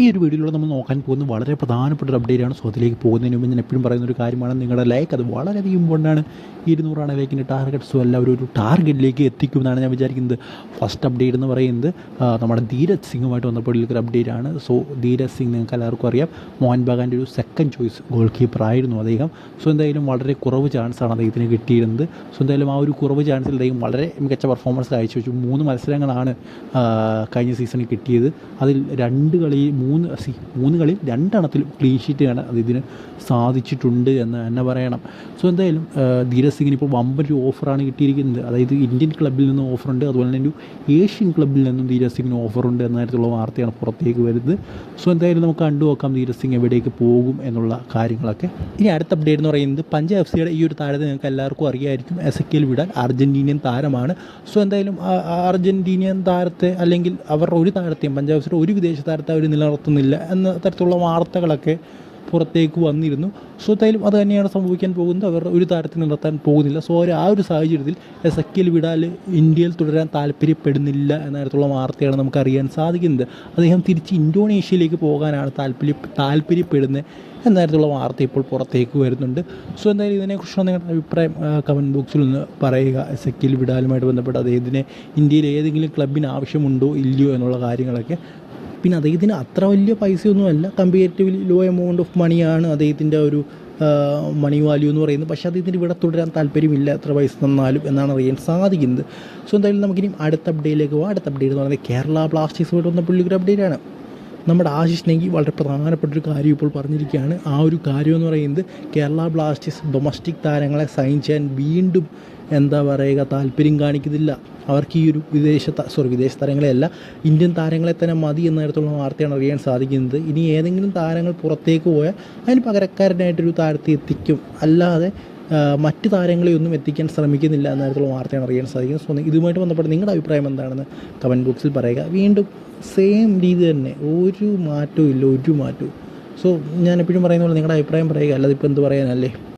ഈ ഒരു വീഡിയോയിലൂടെ നമ്മൾ നോക്കാൻ പോകുന്ന വളരെ പ്രധാനപ്പെട്ട ഒരു അപ്ഡേറ്റ് ആണ് സോ പോകുന്നതിന് മുമ്പ് ഞാൻ എപ്പോഴും പറയുന്ന ഒരു കാര്യമാണ്. നിങ്ങളുടെ ലൈക്ക് അത് വളരെയധികം കൊണ്ടാണ് ഇരുന്നൂറാണ് ലൈക്കിന്റെ ടാർഗറ്റ് സോ എല്ലാവരും ഒരു ടാർഗറ്റിലേക്ക് എത്തിക്കുമെന്നാണ് ഞാൻ വിചാരിക്കുന്നത്. ഫസ്റ്റ് അപ്ഡേറ്റ് എന്ന് പറയുന്നത് നമ്മുടെ ധീരജ് സിംഗുമായിട്ട് ബന്ധപ്പെട്ടുള്ള ഒരു അപ്ഡേറ്റ് ആണ്. സോ ധീരജ് സിംഗ് നിങ്ങൾക്ക് എല്ലാവർക്കും അറിയാം. മോഹൻ ബഗാന്റെ ഒരു സെക്കൻഡ് ചോയ്സ് ഗോൾ കീപ്പർ ആയിരുന്നു അദ്ദേഹം. സോ എന്തായാലും വളരെ കുറവ് ചാൻസാണ് അദ്ദേഹത്തിന് കിട്ടിയിരുന്നത്. സോ എന്തായാലും ആ ഒരു കുറവ് ചാൻസിൽ അദ്ദേഹം വളരെ മികച്ച പെർഫോമൻസ് കാഴ്ചവെച്ചു. മൂന്ന് മത്സരങ്ങളാണ് കഴിഞ്ഞ സീസണിൽ കിട്ടിയത്. അതിൽ രണ്ട് കളി മൂന്ന് സി മൂന്ന് രണ്ടെണ്ണത്തിലും ക്ലീൻ ഷീറ്റ് കാണാൻ അത് അതിന് സാധിച്ചിട്ടുണ്ട് എന്ന് തന്നെ പറയണം. സോ എന്തായാലും ധീരജ് സിംഗിന് ഇപ്പോൾ വമ്പൻ ഒരു ഓഫറാണ് കിട്ടിയിരിക്കുന്നത്. അതായത് ഇന്ത്യൻ ക്ലബ്ബിൽ നിന്ന് ഓഫറുണ്ട് അതുപോലെ തന്നെ ഒരു ഏഷ്യൻ ക്ലബ്ബിൽ നിന്നും ധീരജ് സിംഗിന് ഓഫറുണ്ട് എന്ന തരത്തിലുള്ള വാർത്തയാണ് പുറത്തേക്ക് വരുന്നത്. സോ എന്തായാലും നമുക്ക് കണ്ടു നോക്കാം ധീരജ് സിംഗ് എവിടേക്ക് പോകും എന്നുള്ള കാര്യങ്ങളൊക്കെ. ഇനി അടുത്ത അപ്ഡേറ്റ് എന്ന് പറയുന്നത് പഞ്ചാബ് എഫ് സിയുടെ ഈ ഒരു താരത്തെ നിങ്ങൾക്ക് എല്ലാവർക്കും അറിയായിരിക്കും. എസക്കിൽ വിടാൻ അർജന്റീനിയൻ താരമാണ്. സോ എന്തായാലും അർജന്റീനിയൻ താരത്തെ അല്ലെങ്കിൽ അവരുടെ ഒരു താരത്തെയും പഞ്ചാബ് എഫ് സിയുടെ ഒരു വിദേശ താരത്തെ അവർ നിലനിർത്തുന്നില്ല എന്ന തരത്തിലുള്ള വാർത്തകളൊക്കെ പുറത്തേക്ക് വന്നിരുന്നു. സോ എന്തായാലും അത് തന്നെയാണ് സംഭവിക്കാൻ പോകുന്നത്. അവർ ഒരു താരത്തിന് നിർത്താൻ പോകുന്നില്ല. സോ അവർ ആ ഒരു സാഹചര്യത്തിൽ എസക്കിൽ വിടാൽ ഇന്ത്യയിൽ തുടരാൻ താല്പര്യപ്പെടുന്നില്ല എന്ന തരത്തിലുള്ള വാർത്തയാണ് നമുക്ക് അറിയാൻ സാധിക്കുന്നത്. അദ്ദേഹം തിരിച്ച് ഇന്തോനേഷ്യയിലേക്ക് പോകാനാണ് താല്പര്യ താല്പര്യപ്പെടുന്നത് എന്ന തരത്തിലുള്ള വാർത്ത ഇപ്പോൾ പുറത്തേക്ക് വരുന്നുണ്ട്. സോ എന്തായാലും ഇതിനെക്കുറിച്ചുള്ള നിങ്ങളുടെ അഭിപ്രായം കമന്റ് ബോക്സിൽ ഒന്ന് പറയുക. എസക്കിൽ വിടാലുമായിട്ട് ബന്ധപ്പെട്ട് അദ്ദേഹത്തിന് ഇന്ത്യയിൽ ഏതെങ്കിലും ക്ലബിന് ആവശ്യമുണ്ടോ ഇല്ലയോ എന്നുള്ള കാര്യങ്ങളൊക്കെ പിന്നെ അദ്ദേഹത്തിന് അത്ര വലിയ പൈസയൊന്നുമല്ല. കമ്പാരിറ്റീവ്ലി ലോ എമൗണ്ട് ഓഫ് മണിയാണ് അദ്ദേഹത്തിന്റെ ഒരു മണി വാല്യൂ എന്ന് പറയുന്നത്. പക്ഷേ അദ്ദേഹത്തിന് ഇവിടെ തുടരാൻ താല്പര്യമില്ല എത്ര പൈസ തന്നാലും എന്നാണ് അറിയാൻ സാധിക്കുന്നത്. സോ എന്തായാലും നമുക്കിനി അടുത്ത അപ്ഡേറ്റിലേക്ക് പോകാം അടുത്ത അപ്ഡേറ്റ് എന്ന് പറയുന്നത് കേരള ബ്ലാസ്റ്റേഴ്സുമായിട്ട് വന്ന അപ്ഡേറ്റ് ആണ്. നമ്മുടെ ആശിഷ് നെങ്കി വളരെ പ്രധാനപ്പെട്ട ഒരു കാര്യം ഇപ്പോൾ പറഞ്ഞിരിക്കുകയാണ്. ആ ഒരു കാര്യം എന്ന് പറയുന്നത് കേരള ബ്ലാസ്റ്റേഴ്സ് ഡൊമസ്റ്റിക് താരങ്ങളെ സൈൻ ചെയ്യാൻ വീണ്ടും എന്താ പറയുക താല്പര്യം കാണിക്കുന്നില്ല. അവർക്ക് ഈ ഒരു വിദേശ സോറി വിദേശ താരങ്ങളെയല്ല ഇന്ത്യൻ താരങ്ങളെ തന്നെ മതി എന്ന തരത്തിലുള്ള വാർത്തയാണ് അറിയാൻ സാധിക്കുന്നത്. ഇനി ഏതെങ്കിലും താരങ്ങൾ പുറത്തേക്ക് പോയാൽ അതിന് പകരക്കാരനായിട്ടൊരു താരത്തെ എത്തിക്കും. അല്ലാതെ മറ്റ് താരങ്ങളെ ഒന്നും എത്തിക്കാൻ ശ്രമിക്കുന്നില്ല എന്ന തരത്തിലുള്ള വാർത്തയാണ് അറിയാൻ സാധിക്കുന്നത്. സോ ഇതുമായിട്ട് ബന്ധപ്പെട്ട് നിങ്ങളുടെ അഭിപ്രായം എന്താണെന്ന് കമന്റ് ബോക്സിൽ പറയുക. വീണ്ടും സെയിം രീതി തന്നെ ഒരു മാറ്റവും ഇല്ല ഒരു മാറ്റവും. സോ ഞാൻ എപ്പോഴും പറയുന്ന പോലെ നിങ്ങളുടെ അഭിപ്രായം പറയുക. അല്ലാതെ ഇപ്പോൾ എന്ത് പറയാനല്ലേ?